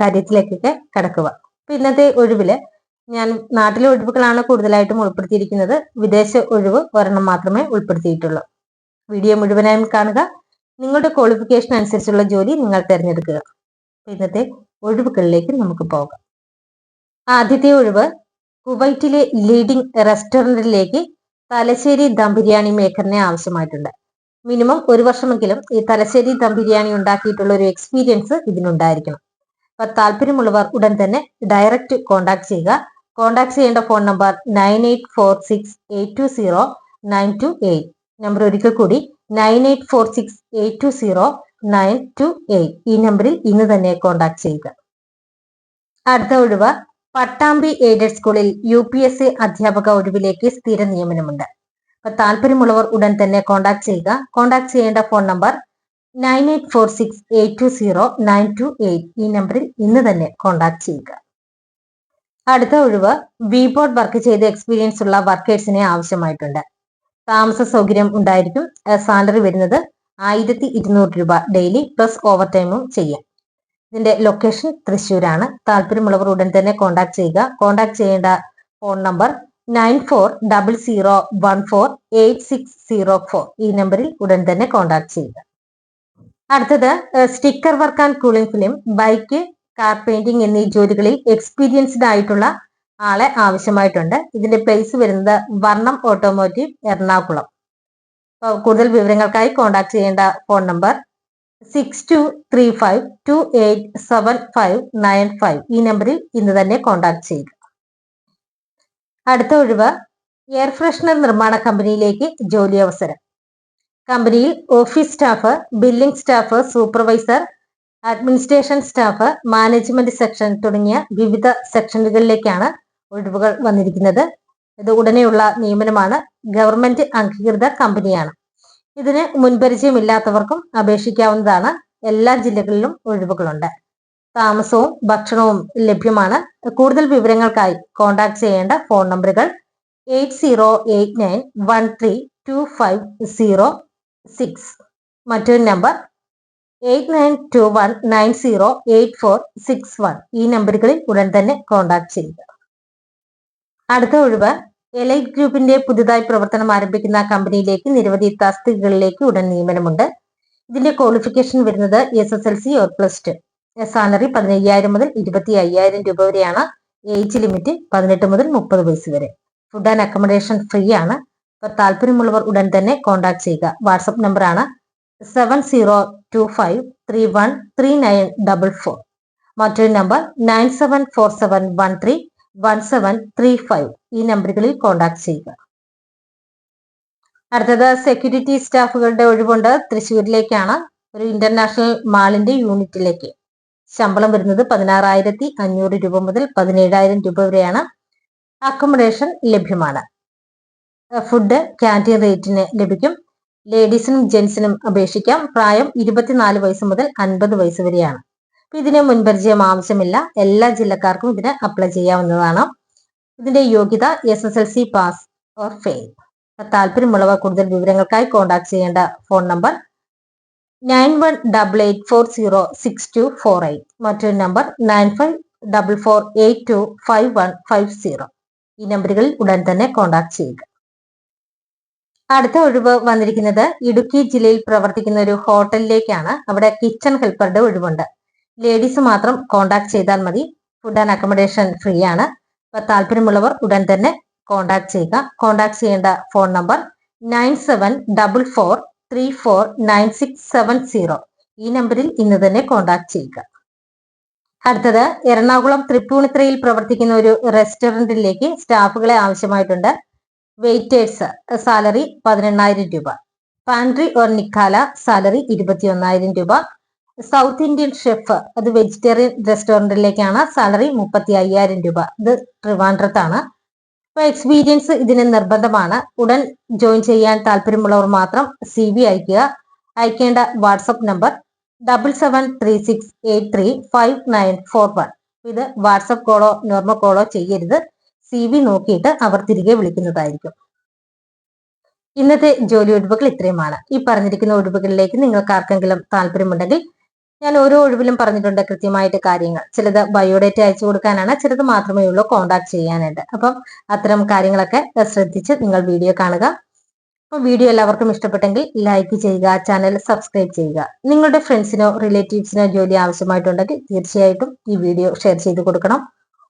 കാര്യത്തിലേക്കൊക്കെ കടക്കുക. അപ്പൊ ഇന്നത്തെ ഒഴിവിൽ ഞാൻ നാട്ടിലെ ഒഴിവുകളാണ് കൂടുതലായിട്ടും ഉൾപ്പെടുത്തിയിരിക്കുന്നത്. വിദേശ ഒഴിവ് ഒരെണ്ണം മാത്രമേ ഉൾപ്പെടുത്തിയിട്ടുള്ളൂ. വീഡിയോ മുഴുവനായും കാണുക. നിങ്ങളുടെ ക്വാളിഫിക്കേഷൻ അനുസരിച്ചുള്ള ജോലി നിങ്ങൾ തിരഞ്ഞെടുക്കുക. ഇന്നത്തെ ഒഴിവുകളിലേക്ക് നമുക്ക് പോകാം. ആദ്യത്തെ ഒഴിവ് കുവൈറ്റിലെ ലീഡിംഗ് റെസ്റ്റോറന്റിലേക്ക് തലശ്ശേരി ദം ബിരിയാണി മേക്കറിനെ ആവശ്യമായിട്ടുണ്ട്. മിനിമം ഒരു വർഷമെങ്കിലും ഈ തലശ്ശേരി ദം ബിരിയാണി ഉണ്ടാക്കിയിട്ടുള്ള ഒരു എക്സ്പീരിയൻസ് ഇതിനുണ്ടായിരിക്കണം. അപ്പൊ താല്പര്യമുള്ളവർ ഉടൻ തന്നെ ഡയറക്റ്റ് കോൺടാക്ട് ചെയ്യുക. കോൺടാക്ട് ചെയ്യേണ്ട phone number nine eight four six eight two zero nine two eight number ഒരിക്കൽ കൂടി nine eight four six eight two zero nine two eight ഈ നമ്പറിൽ ഇന്ന് തന്നെ കോൺടാക്ട് ചെയ്യുക. അടുത്ത ഒഴിവ് പട്ടാമ്പി എയ്ഡഡ് സ്കൂളിൽ യു പി എസ് സി അധ്യാപക ഒഴിവിലേക്ക് സ്ഥിര നിയമനമുണ്ട്. അപ്പൊ താല്പര്യമുള്ളവർ ഉടൻ തന്നെ കോൺടാക്ട് ചെയ്യുക. കോൺടാക്ട് ചെയ്യേണ്ട phone number nine eight four six eight two zero nine two eight ഈ നമ്പറിൽ ഇന്ന് തന്നെ കോൺടാക്ട് ചെയ്യുക. അടുത്ത ഒഴിവ് വി ബോർഡ് വർക്ക് ചെയ്ത് എക്സ്പീരിയൻസ് ഉള്ള വർക്കേഴ്സിനെ ആവശ്യമായിട്ടുണ്ട്. താമസ സൗകര്യം ഉണ്ടായിരിക്കും. സാലറി വരുന്നത് ആയിരത്തി ഇരുന്നൂറ് രൂപ ഡെയിലി പ്ലസ് ഓവർ ടൈമും ചെയ്യാം. ഇതിന്റെ ലൊക്കേഷൻ തൃശ്ശൂരാണ്. താല്പര്യമുള്ളവർ ഉടൻ തന്നെ കോൺടാക്ട് ചെയ്യുക. കോൺടാക്ട് ചെയ്യേണ്ട phone number nine four double zero one four eight six zero four ഈ നമ്പറിൽ ഉടൻ തന്നെ കോൺടാക്ട് ചെയ്യുക. അടുത്തത് sticker work and cooling film bike car painting എന്നീ ജോലികളിൽ എക്സ്പീരിയൻസ്ഡ് ആയിട്ടുള്ള ആളെ ആവശ്യമായിട്ടുണ്ട്. ഇതിന്റെ പ്ലേസ് വരുന്നത് വർണം ഓട്ടോമോട്ടീവ് എറണാകുളം. അപ്പോൾ കൂടുതൽ വിവരങ്ങൾക്കായി കോൺടാക്ട് ചെയ്യേണ്ട phone number six two three five two eight seven five nine five ഈ നമ്പറിൽ ഇന്ന് തന്നെ കോൺടാക്ട് ചെയ്യുക. അടുത്ത ഒഴിവ് എയർ ഫ്രഷ്നർ നിർമ്മാണ കമ്പനിയിലേക്ക് ജോലി അവസരം. കമ്പനിയിൽ office staff billing staff supervisor administration staff management section തുടങ്ങിയ വിവിധ സെക്ഷനുകളിലേക്കാണ് ഒഴിവുകൾ വന്നിരിക്കുന്നത്. ഇത് ഉടനെയുള്ള നിയമനമാണ്. ഗവൺമെന്റ് അംഗീകൃത കമ്പനിയാണ്. ഇതിന് മുൻപരിചയമില്ലാത്തവർക്കും അപേക്ഷിക്കാവുന്നതാണ്. എല്ലാ ജില്ലകളിലും ഒഴിവുകളുണ്ട്. താമസവും ഭക്ഷണവും ലഭ്യമാണ്. കൂടുതൽ വിവരങ്ങൾക്കായി കോൺടാക്ട് ചെയ്യേണ്ട ഫോൺ നമ്പറുകൾ eight zero eight nine one three two five zero six മറ്റൊരു number eight nine two one nine zero eight four six one ഈ നമ്പറുകളിൽ ഉടൻ തന്നെ കോൺടാക്ട് ചെയ്യുക. അടുത്ത ഒഴിവ്. എലൈറ്റ് ഗ്രൂപ്പിന്റെ പുതുതായി പ്രവർത്തനം ആരംഭിക്കുന്ന കമ്പനിയിലേക്ക് നിരവധി തസ്തികകളിലേക്ക് ഉടൻ നിയമനമുണ്ട്. ഇതിന്റെ ക്വാളിഫിക്കേഷൻ വരുന്നത് S S L C or plus two salary പതിനയ്യായിരം മുതൽ ഇരുപത്തി അയ്യായിരം രൂപ വരെയാണ്. ഏജ് ലിമിറ്റ് പതിനെട്ട് മുതൽ മുപ്പത് വയസ്സ് വരെ. ഫുഡ് ആൻഡ് അക്കോമഡേഷൻ ഫ്രീ ആണ്. താല്പര്യമുള്ളവർ ഉടൻ തന്നെ കോൺടാക്ട് ചെയ്യുക. വാട്സപ്പ് നമ്പറാണ് seven zero two five three one three nine double four മറ്റൊരു number nine seven four seven one three one seven three five ഈ നമ്പറുകളിൽ കോൺടാക്ട് ചെയ്യുക. അടുത്തത് സെക്യൂരിറ്റി സ്റ്റാഫുകളുടെ ഒഴിവുണ്ട്. തൃശ്ശൂരിലേക്കാണ്. ഒരു ഇന്റർനാഷണൽ മാളിന്റെ യൂണിറ്റിലേക്ക് ശമ്പളം വരുന്നത് പതിനാറായിരത്തി അഞ്ഞൂറ് രൂപ മുതൽ പതിനേഴായിരം രൂപ വരെയാണ്. അക്കോമഡേഷൻ ലഭ്യമാണ്. ഫുഡ് ക്യാന്റീൻ റേറ്റിന് ലഭിക്കും. ലേഡീസിനും ജെന്റ്സിനും അപേക്ഷിക്കാം. പ്രായം ഇരുപത്തിനാല് വയസ്സ് മുതൽ അൻപത് വയസ്സ് വരെയാണ്. ഇതിന് മുൻപരിചയം ആവശ്യമില്ല. എല്ലാ ജില്ലക്കാർക്കും ഇതിന് അപ്ലൈ ചെയ്യാവുന്നതാണ്. ഇതിന്റെ യോഗ്യത S S L C pass or fail താല്പര്യമുള്ളവർ കൂടുതൽ വിവരങ്ങൾക്കായി കോൺടാക്ട് ചെയ്യേണ്ട phone number nine one double eight four zero six two four eight മറ്റൊരു number nine five double four eight two five one five zero ഈ നമ്പറുകളിൽ ഉടൻ തന്നെ contact ചെയ്യുക. അടുത്ത ഒഴിവ് വന്നിരിക്കുന്നത് ഇടുക്കി ജില്ലയിൽ പ്രവർത്തിക്കുന്ന ഒരു ഹോട്ടലിലേക്കാണ്. അവിടെ കിച്ചൺ ഹെൽപ്പറുടെ ഒഴിവുണ്ട്. ലേഡീസ് മാത്രം കോൺടാക്ട് ചെയ്താൽ മതി. ഫുഡ് ആൻഡ് അക്കോമഡേഷൻ ഫ്രീ ആണ്. അപ്പൊ താല്പര്യമുള്ളവർ ഉടൻ തന്നെ കോൺടാക്ട് ചെയ്യുക. കോൺടാക്ട് ചെയ്യേണ്ട phone number nine seven double four three four nine six seven zero. ഈ നമ്പറിൽ ഇന്ന് തന്നെ കോൺടാക്ട് ചെയ്യുക. അടുത്തത് എറണാകുളം തൃപ്പൂണിത്തറയിൽ പ്രവർത്തിക്കുന്ന ഒരു റെസ്റ്റോറന്റിലേക്ക് സ്റ്റാഫുകളെ ആവശ്യമായിട്ടുണ്ട്. വെയിറ്റേഴ്സ് സാലറി പതിനെണ്ണായിരം രൂപ. പാൻട്രി ഓർ നിക്കാല സാലറി ഇരുപത്തി ഒന്നായിരം രൂപ. സൗത്ത് ഇന്ത്യൻ ഷെഫ് അത് വെജിറ്റേറിയൻ റെസ്റ്റോറന്റിലേക്കാണ് സാലറി മുപ്പത്തി അയ്യായിരം രൂപ. ഇത് ട്രിവാൻഡ്രത്താണ്. അപ്പോൾ എക്സ്പീരിയൻസ് ഇതിന് നിർബന്ധമാണ്. ഉടൻ ജോയിൻ ചെയ്യാൻ താല്പര്യമുള്ളവർ മാത്രം സി വി അയക്കുക അയക്കേണ്ട WhatsApp number double seven three six eight three five nine four one ഇത് വാട്സപ്പ് കോളോ നോർമൽ കോളോ ചെയ്യരുത്. സി വി നോക്കിയിട്ട് അവർ തിരികെ വിളിക്കുന്നതായിരിക്കും. ഇന്നത്തെ ജോലി ഒഴിവുകൾ ഇത്രയുമാണ്. ഈ പറഞ്ഞിരിക്കുന്ന ഒഴിവുകളിലേക്ക് നിങ്ങൾക്ക് ആർക്കെങ്കിലും താല്പര്യമുണ്ടെങ്കിൽ ഞാൻ ഓരോ ഒഴിവിലും പറഞ്ഞിട്ടുണ്ട് കൃത്യമായിട്ട് കാര്യങ്ങൾ. ചിലത് ബയോഡേറ്റ അയച്ചു കൊടുക്കാനാണ് ചിലത് മാത്രമേ ഉള്ളൂ കോണ്ടാക്ട് ചെയ്യാനായിട്ട്. അപ്പം അത്തരം കാര്യങ്ങളൊക്കെ ശ്രദ്ധിച്ച് നിങ്ങൾ വീഡിയോ കാണുക. അപ്പോൾ വീഡിയോ എല്ലാവർക്കും ഇഷ്ടപ്പെട്ടെങ്കിൽ ലൈക്ക് ചെയ്യുക ചാനൽ സബ്സ്ക്രൈബ് ചെയ്യുക. നിങ്ങളുടെ ഫ്രണ്ട്സിനോ റിലേറ്റീവ്സിനോ ജോലി ആവശ്യമായിട്ടുണ്ടെങ്കിൽ തീർച്ചയായിട്ടും ഈ വീഡിയോ ഷെയർ ചെയ്ത് കൊടുക്കണം.